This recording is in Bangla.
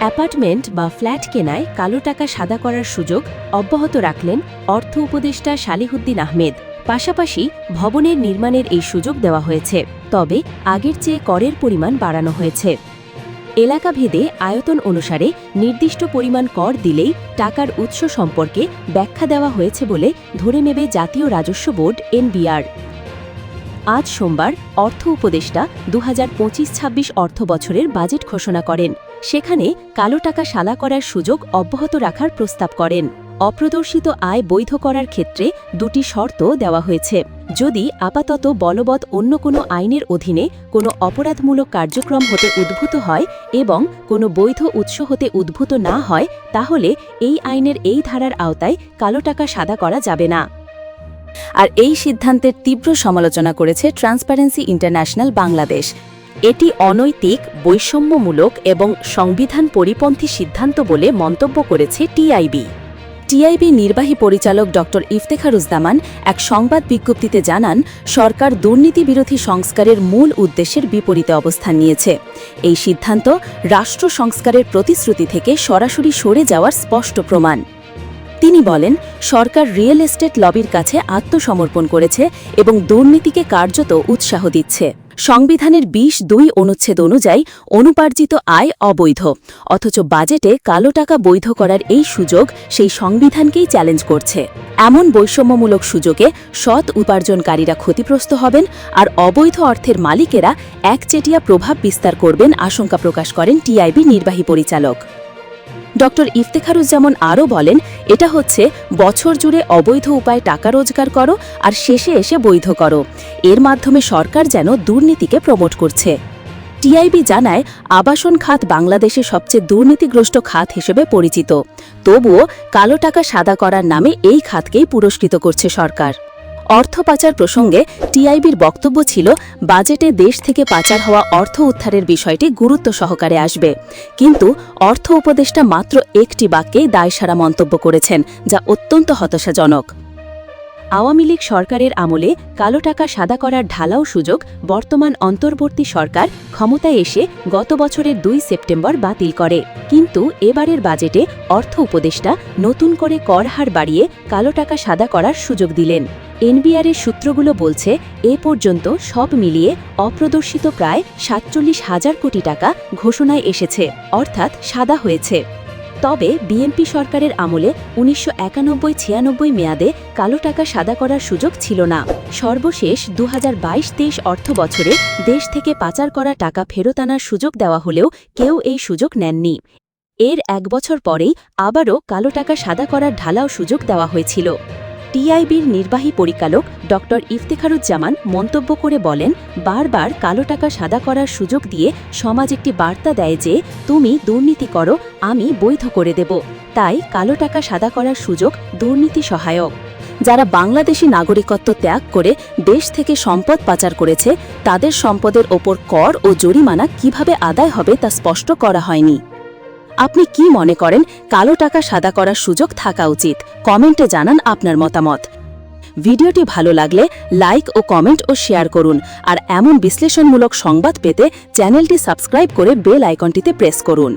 অ্যাপার্টমেন্ট বা ফ্ল্যাট কেনায় কালো টাকা সাদা করার সুযোগ অব্যাহত রাখলেন অর্থ উপদেষ্টা সালিহুদ্দিন আহমেদ। পাশাপাশি ভবনের নির্মাণের এই সুযোগ দেওয়া হয়েছে। তবে আগের চেয়ে করের পরিমাণ বাড়ানো হয়েছে। এলাকাভেদে আয়তন অনুসারে নির্দিষ্ট পরিমাণ কর দিলেই টাকার উৎস সম্পর্কে ব্যাখ্যা দেওয়া হয়েছে বলে ধরে নেবে জাতীয় রাজস্ব বোর্ড এনবিআর। আজ সোমবার অর্থ উপদেষ্টা দু হাজার পঁচিশ ছাব্বিশ অর্থ বছরের বাজেট ঘোষণা করেন। সেখানে কালো টাকা সালা করার সুযোগ অব্যাহত রাখার প্রস্তাব করেন। অপ্রদর্শিত আয় বৈধ করার ক্ষেত্রে দুটি শর্ত দেওয়া হয়েছে। যদি আপাতত বলবৎ অন্য কোনো আইনের অধীনে কোনো অপরাধমূলক কার্যক্রম হতে উদ্ভূত হয় এবং কোনো বৈধ উৎস হতে উদ্ভূত না হয়, তাহলে এই আইনের এই ধারার আওতায় কালো টাকা সাদা করা যাবে না। আর এই সিদ্ধান্তের তীব্র সমালোচনা করেছে ট্রান্সপারেন্সি ইন্টারন্যাশনাল বাংলাদেশ। এটি অনৈতিক, বৈষম্যমূলক এবং সংবিধান পরিপন্থী সিদ্ধান্ত বলে মন্তব্য করেছে টিআইবি টিআইবি নির্বাহী পরিচালক ড ইফতেখারুজ্জামান এক সংবাদ বিজ্ঞপ্তিতে জানান, সরকার দুর্নীতি বিরোধী সংস্কারের মূল উদ্দেশ্যের বিপরীতে অবস্থান নিয়েছে। এই সিদ্ধান্ত রাষ্ট্র সংস্কারের প্রতিশ্রুতি থেকে সরাসরি সরে যাওয়ার স্পষ্ট প্রমাণ। তিনি বলেন, সরকার রিয়েল এস্টেট লবির কাছে আত্মসমর্পণ করেছে এবং দুর্নীতিকে কার্যত উৎসাহ দিচ্ছে। সংবিধানের বিশ দুই অনুচ্ছেদ অনুযায়ী অনুপার্জিত আয় অবৈধ, অথচ বাজেটে কালো টাকা বৈধ করার এই সুযোগ সেই সংবিধানকেই চ্যালেঞ্জ করছে। এমন বৈষম্যমূলক সুযোগে সৎ উপার্জনকারীরা ক্ষতিগ্রস্ত হবেন আর অবৈধ অর্থের মালিকেরা একচেটিয়া প্রভাব বিস্তার করবেন আশঙ্কা প্রকাশ করেন টিআইবি নির্বাহী পরিচালক। ড ইফতেখারুজ্জামান আরও বলেন এটা হচ্ছে বছর জুড়ে অবৈধ উপায়ে টাকা রোজগার করো আর শেষে এসে বৈধ করো। এর মাধ্যমে সরকার যেন দুর্নীতিকে প্রমোট করছে। টিআইবি জানায়, আবাসন খাত বাংলাদেশে সবচেয়ে দুর্নীতিগ্রস্ত খাত হিসেবে পরিচিত। তবুও কালো টাকা সাদা করার নামে এই খাতকেই পুরস্কৃত করছে সরকার। অর্থ পাচার প্রসঙ্গে টিআইবির বক্তব্য ছিল, বাজেটে দেশ থেকে পাচার হওয়া অর্থ উদ্ধারের বিষয়টি গুরুত্ব সহকারে আসবে। কিন্তু অর্থ উপদেষ্টা মাত্র একটি বাক্যেই দায়সারা মন্তব্য করেছেন, যা অত্যন্ত হতাশাজনক। আওয়ামী লীগ সরকারের আমলে কালো টাকা সাদা করার ঢালাও সুযোগ বর্তমান অন্তর্বর্তী সরকার ক্ষমতায় এসে গত বছরের দুই সেপ্টেম্বর বাতিল করে। কিন্তু এবারের বাজেটে অর্থ উপদেষ্টা নতুন করে কর হার বাড়িয়ে কালো টাকা সাদা করার সুযোগ দিলেন। এনবিআরের সূত্রগুলো বলছে, এ পর্যন্ত সব মিলিয়ে অপ্রদর্শিত প্রায় সাতচল্লিশ হাজার কোটি টাকা ঘোষণায় এসেছে, অর্থাৎ সাদা হয়েছে। তবে বিএনপি সরকারের আমলে উনিশশো একানব্বই ছিয়ানব্বই মেয়াদে কালো টাকা সাদা করার সুযোগ ছিল না। সর্বশেষ দু হাজার বাইশ তেইশ অর্থ বছরে দেশ থেকে পাচার করা টাকা ফেরত আনার সুযোগ দেওয়া হলেও কেউ এই সুযোগ নেননি। এর এক বছর পরেই আবারও কালো টাকা সাদা করার ঢালাও সুযোগ দেওয়া হয়েছিল। টিআইবির নির্বাহী পরিচালক ড ইফতেখারুজ্জামান মন্তব্য করে বলেন, বারবার কালো টাকা সাদা করার সুযোগ দিয়ে সমাজ একটি বার্তা দেয় যে, তুমি দুর্নীতি করো, আমি বৈধ করে দেব। তাই কালো টাকা সাদা করার সুযোগ দুর্নীতি সহায়ক। যারা বাংলাদেশি নাগরিকত্ব ত্যাগ করে দেশ থেকে সম্পদ পাচার করেছে, তাদের সম্পদের ওপর কর ও জরিমানা কীভাবে আদায় হবে তা স্পষ্ট করা হয়নি। আপনি কি মনে করেন, কালো টাকা সাদা করার সুযোগ থাকা উচিত? কমেন্টে জানান আপনার মতামত। ভিডিওটি ভালো লাগলে লাইক ও কমেন্ট ও শেয়ার করুন, আর এমন বিশ্লেষণমূলক সংবাদ পেতে চ্যানেলটি সাবস্ক্রাইব করে বেল আইকনটিতে প্রেস করুন।